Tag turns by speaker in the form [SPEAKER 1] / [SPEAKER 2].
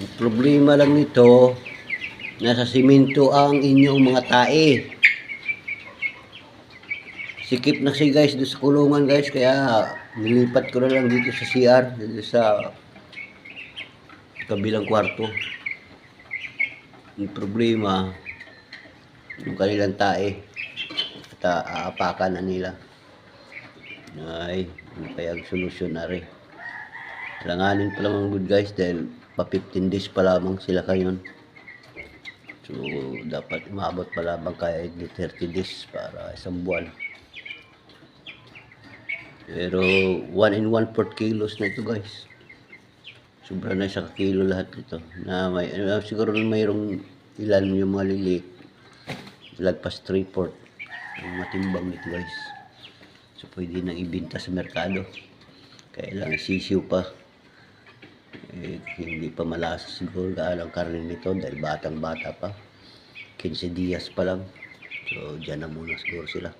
[SPEAKER 1] Problema lang nito, nasa simento ang inyong mga tae. Sikip na si guys doon sa kulungan guys, kaya nilipat ko na lang dito sa CR, dito sa kabilang kwarto. Yung problema, yung kanilang tae, at aapakan na nila. Ay, ano kaya ang solusyon na rin. Langanin pa lang good guys dahil pa 15 days pa lamang sila kayon. So, dapat umabot pa lamang di 30 days para isang buwan. Pero 1 in 1 4 kilos na ito guys. Sobra na sa kilo lahat ito. Na may, uh, siguro mayroong ilan yung mga lilik. Lagpas 3 port. Ang matimbang nito guys. So pwede nang ibenta sa merkado. Kailangan sisiw pa. Eh, hindi pa malasa siguro gaano ang karne nito dahil batang bata pa. 15 dias pa lang. So dyan na muna siguro sila.